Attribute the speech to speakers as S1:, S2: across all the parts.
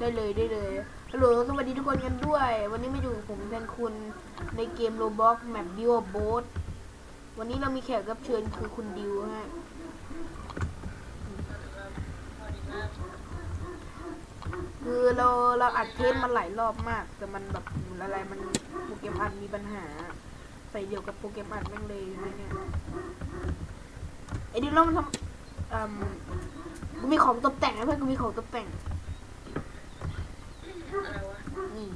S1: ได้เลยได้เลยฮัลโหลสวัสดีทุกคนกันด้วย วันนี้มาอยู่กับผมแทนคุณในเกมโรบอกแมปดิวโบสวันนี้เรามีแขกรับเชิญคือคุณดิวฮะคือเราเราอัดเทปมาหลายรอบมาก แต่มันแบบอะไรมันโปรแกรมอัดมีปัญหา ใส่เดียวกับโปรแกรมอัดแม่งเลยนะเนี่ยไอ้ดิวเรามันทำอืมกูมีของตกแต่งนะเพื่อนกูมีของตกแต่ง นี่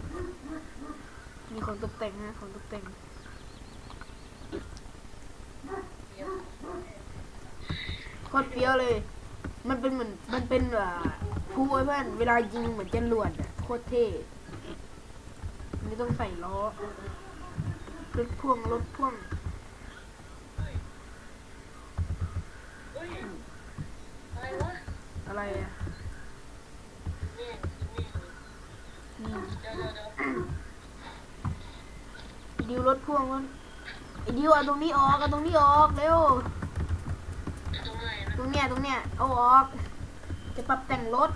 S1: มีของตกแต่งฮะของตกแต่งโคตรเฟี้ยวเลย มันเป็นเหมือน มันเป็นแบบผู้ไอ้เพื่อนเวลายิงเหมือนจรวดอะโคตรเท่ไม่ต้องใส่ล้อรถพ่วงรถพ่วง
S2: เฮ้ยอะไรวะ
S1: อะไรอะ
S2: เนี่ยเนี่ย
S1: นี่
S2: เดี๋ยวเดี๋ยวเดี๋ยว
S1: ไอ้ดิวร ถพ่วงมันไอ้ดิวเอาตรงนี้ออกเอาตรงนี้ออกเร็ว
S2: ตรงไหนนะ
S1: ตรงเนี้ยตรงเนี้ยเอาออก จะปรับแต่งรถ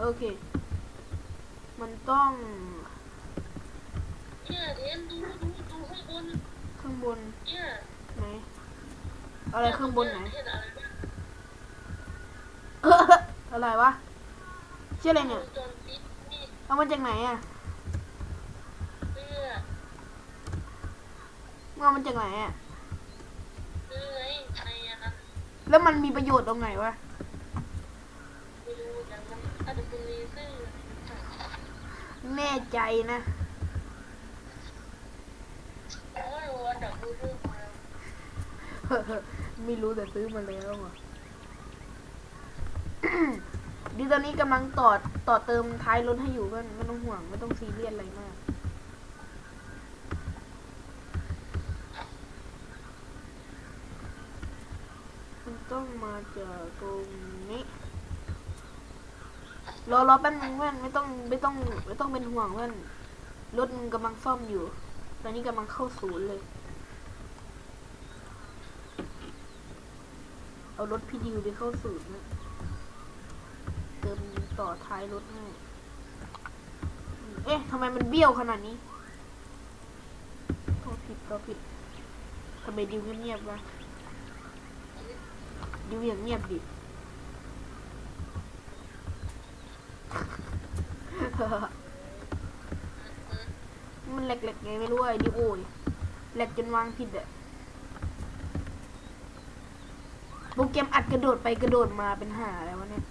S1: โอเค มันต้อง
S2: เนี่ยเทนดูดูดูข้างบน
S1: ข้างบน
S2: เนี่ย
S1: ไหนอะไรข้างบนไหน
S2: เทนอะไรวะ
S1: อะไรวะชื่ออะไรเนี่ย
S2: จนปิดนี่
S1: เอามาจากไหนอะ
S2: เสื้อ
S1: มึงเอามาจากไหนอะ
S2: เสื้อไงในอันนั้น
S1: แล้วมันมีประโยชน์ตรงไหนวะ
S2: ไม่รู้แต่มันอาจจะเป็นเลเซอร์
S1: แน่ใจนะ
S2: โอ้ยวันเดี๋ยวดูรูปมา
S1: ไม่รู้แต่ซื้อมาแล้วอะ ดิตอนนี้กำลังต่อต่อเติมท้ายรถให้อยู่ก็ไม่ต้องห่วงไม่ต้องซีเรียสอะไรมาก มันต้องมาจากตรงนี้รอรอแป๊บนึงเพื่อนไม่ต้องไม่ต้องไม่ต้องเป็นห่วงเพื่อนรถกำลังซ่อมอยู่ ตอนนี้กำลังเข้าศูนย์เลย เอารถพี่ดิวไปเข้าศูนย์นะ เติมต่อท้ายรถให้ เอ๊ะทำไมมันเบี้ยวขนาดนี้ก็ผิดก็ผิดทำไมดิวเงียบๆวะดิวอย่างเงียบดิมันแหลกๆไงไม่รู้ไอ้ดิโอ้ยแหลกจนวางผิดอะโปรแกรมอัดกระโดดไปกระโดดมาเป็นหาอะไรวะเนี่ย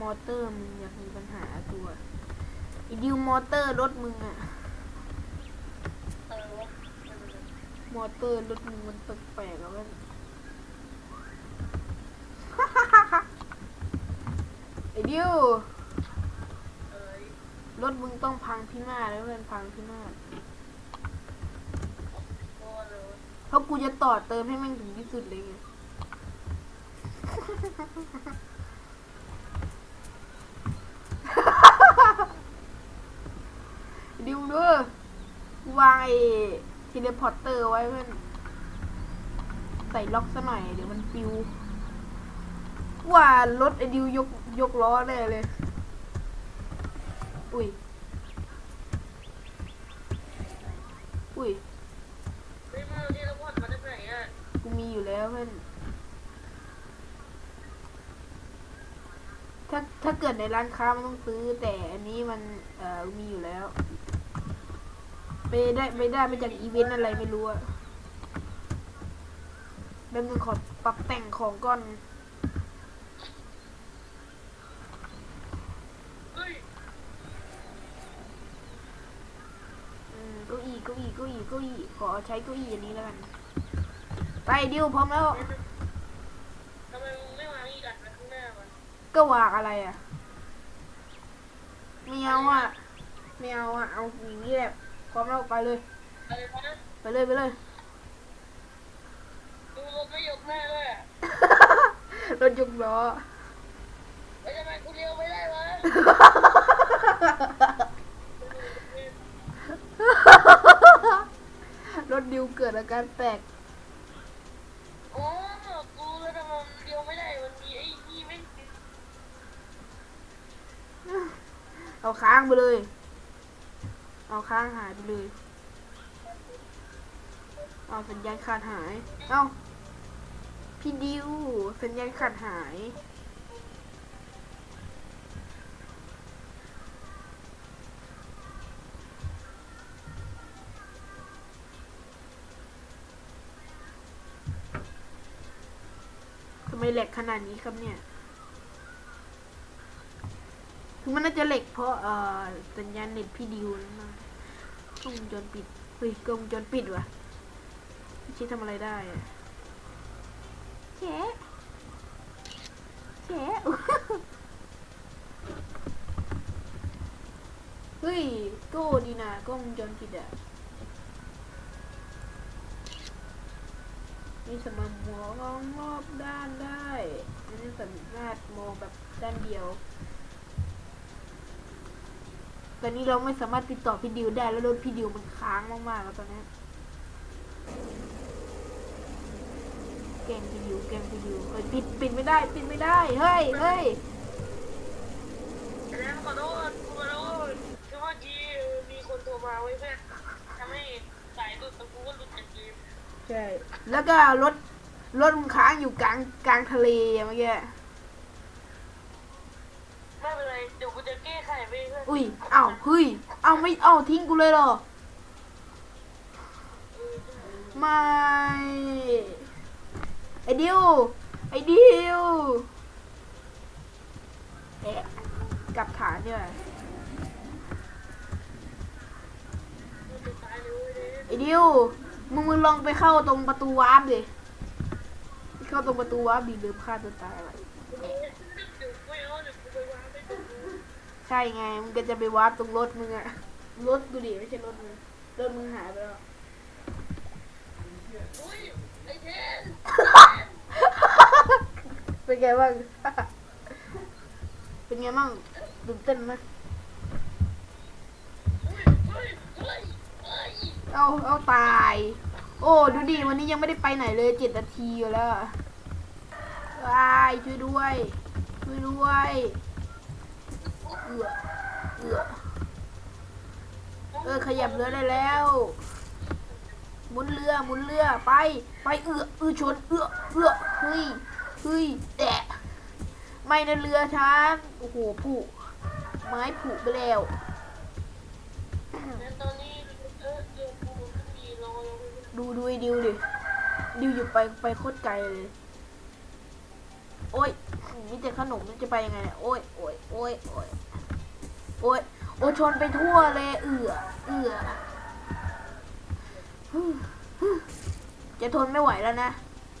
S1: มอเตอร์มึงอยากมีปัญหาตัวไอ้ดิวมอเตอร์รถมึงอะ
S2: อะไรวะ
S1: มอเตอร์รถมึงมันแปลกๆอะเว้ยไอ้ดิว
S2: เอ้ย
S1: รถมึงต้องพังพินาศแล้วเพื่อนพังพินาศ
S2: โอ้เลย
S1: เพราะกูจะต่อเติมให้แม่งถึงที่สุดเลยไง ดิวด้วยวางไอ้ทีเลพอร์เตอร์ไว้เพื่อนใส่ล็อกซะหน่อยเดี๋ยวมันปิว ว่ารถไอ้ดิวยกยกล้อแน่เลย อุ้ย อุ้ย
S2: เฮ้ยมึงเอาเทเลพอร์ตมาจากไหนอะ
S1: กูมีอยู่แล้วเพื่อนถ้าถ้าเกิดในร้านค้ามันต้องซื้อแต่อันนี้มันเอ่อมีอยู่แล้ว ไปได้ไปได้มาจากอีเวนต์อะไรไม่รู้อะแป๊บนึงขอปรับแต่งของก่อน
S2: เฮ้ย
S1: อืมเก้าอี้เก้าอี้เก้าอี้เก้าอี้ขอใช้เก้าอี้อันนี้แล้วกัน ไปดิวพร้อมแล้ว
S2: ทำไมมึงไม่วางอีกอันไว้ข้างหน้าวะ
S1: ก็วางอะไรอะไม่เอาอะไม่เอาอะเอาอย่างนี้แหละ พร้อมแล้วไปเลย
S2: ไปเลย
S1: ไปเลยไปเลย
S2: ดูรถไม่ยกหน้าด้ย
S1: รถยกล้อ
S2: แล้ทำไมกูเลี้ยวไม่ได้วะ
S1: รถดิวเกิดอาการแปลก
S2: โอ้กูแล้ทำไมเลี้ยวไม่ได้มันมีไอ้นี่ไม่
S1: เอาค้างไปเลย เอาค้างหายไปเลยเอาสัญญาณขาดหาย เอาพี่ดิวสัญญาณขาดหาย ทำไมแหลกขนาดนี้ครับเนี่ย คือมันน่าจะเหล็กเพราะเอ่อสัญญาณเน็ตพี่ดิวนั่นมากกล้องวงจรปิดเฮ้ยกล้องวงจรปิดวะไม่ใช่ทำอะไรได้อะแฉะแฉะเฮ้ยโก้ดีนะกล้องวงจรปิดอะมีสมามมองรอบด้านได้อันนี้สามารถมองแบบด้านเดียว ตอนนี้เราไม่สามารถติดต่อพี่ดิวได้แล้วรถพี่ดิวมันค้างมากๆแล้วตอนนี้แกล้งพี่ดิวแกล้งพี่ดิวเฮ้ยปิดปิดไม่ได้ปิดไม่ได้เฮ้ยเฮ้ย
S2: แล้วขอโทษขอโทษคือเมื่อกี้มีคนโทรมาไว้เพื่อนทำให้สายหลุดตะกูก็หลุดจากเกม
S1: ใช่แล้วก็รถรถมันค้างอยู่กลางกลางทะเลอะเมื่อกี้
S2: ไม่เป็นไรเดี๋ยวกูจะแก้ไขไปเพื่อน
S1: อุ้ยเอ้าเฮ้ยเอ้าไม่เอ้าทิ้งกูเลยเหรอ ไม่ ไอ้ดิวไอ้ดิวเอ๊ะกลับฐานเนี่ย
S2: มันจะตายเลยเว้ย
S1: ไอ้ดิวมึงมึงลองไปเข้าตรงประตูวาร์ปดิ เข้าตรงประตูวาร์ปดิเดิมฆ่าตัวตายอะไร ใช่ไงมึงก็จะไปวาร์ปตรงรถมึงอะรถกูดิไม่ใช่รถมึงรถมึงหายไปแล้ว
S2: อุ้ยไอ้เทน
S1: เป็นไงบ้างเป็นไงบ้างตื่นเต้นไหม
S2: เฮ้ยเฮ้ยเฮ้ย
S1: เอาเอาตาย โอ้ดูดิวันนี้ยังไม่ได้ไปไหนเลยเจ็ดนาทีอยู่แล้วอะว้ายช่วยด้วยช่วยด้วย เอือเอือเออขยับเรือได้แล้วหมุนเรือหมุนเรือไปไปเอือเอือชนเอือเอือเฮ้ยเฮ้ยแตะไม่นะเรือฉันโอ้โหผุไม้ผุไปแล้ว
S2: ดู
S1: ดูดูไอ้ดิวดิดิวอยู่ไปไปโคตรไกลเลย โอ้ย มีแต่ขนมมันจะไปยังไงเนี่ยโอ้ยโอ้ยโอ้ยโอ้ยโอ้ยโอ้ชนไปทั่วเลย เอือเอือจะทนไม่ไหวแล้วนะ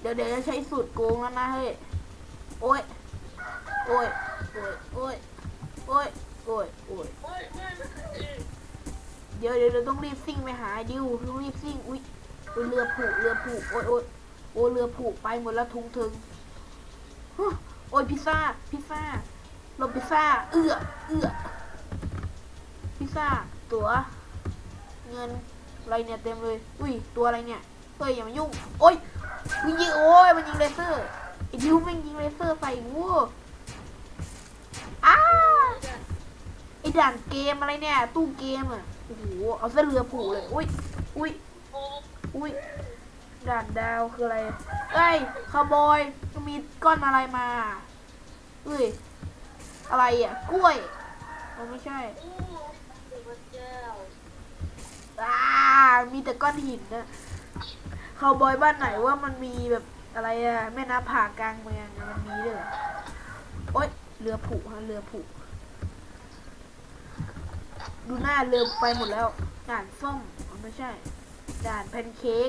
S1: เดี๋ยวเดี๋ยวจะใช้สูตรโกงแล้วนะเฮ้ย โอ้ย โอ้ย โอ้ย โอ้ย โอ้ย โอ้ย โอ้ย
S2: เดี๋
S1: ยวเดี๋ยวเดี๋ยวต้องรีบซิ่งไปหาดิวต้องรีบซิ่ง อุ้ยเรือผูกเรือผูกโอ้ยโอ้ยโอ้เรือผูกไปหมดแล้วทุงถึง โอ้ยพิซซ่า พิซซ่าลมพิซซ่า เอื้อ เอื้อ พิซซ่า ตัวเงิน อะไรเนี่ยเต็มเลย อุ้ย ตัวอะไรเนี่ย เฮ้ยอย่ามายุ่ง โอ้ยมันยิงโอ้ยมันยิงเลเซอร์ไอ้ดิวแม่งยิงเลเซอร์ใส่วัวอ้าไอ้ด่านเกมอะไรเนี่ย ตู้เกมอะ โอ้โห เอาเส้นเรือผูกเลย อุ้ย อุ้ย
S2: อุ้
S1: ย ด่านดาวคืออะไร เอ้ยคาวบอยมีก้อนอะไรมาเอ้ย อะไรอะ กล้วยมันไม่ใช่
S2: อ้พระเจ้า
S1: อ่ามีแต่ก้อนหินนะคาบอยบ้านไหนว่ามันมีแบบอะไรอะแม่น้ำผ่ากลางเมืองมันมีด้วยโอ๊ยเรือผูฮะเรือผูดูหน้าเรือไปหมดแล้วด่านส้มไม่ใช่ด่านแพนเค้ก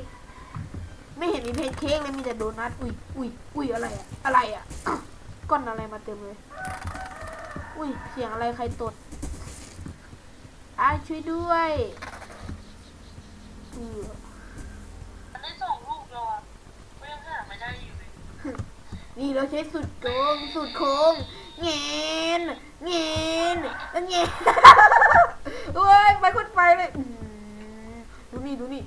S1: ไม่เห็นมีแพนเค้กเลยมีแต่โดนัท อุ้ยอุ้ยอุ้ยอะไรอะอะไรอะก้อนอะไรมาเต็มเลย อุ้ยเสียงอะไรใครตดอ้ายช่วยด้วยเออ
S2: มันได้สองลูกแล้วอะไม่ยังหาไม่ได้อยู่เลย
S1: นี่เราใช้สุดโกงสุดโค้งเงินเงินเงินเฮ้ยไปคนไปเลยอื้อหือดูนี่ดูนี่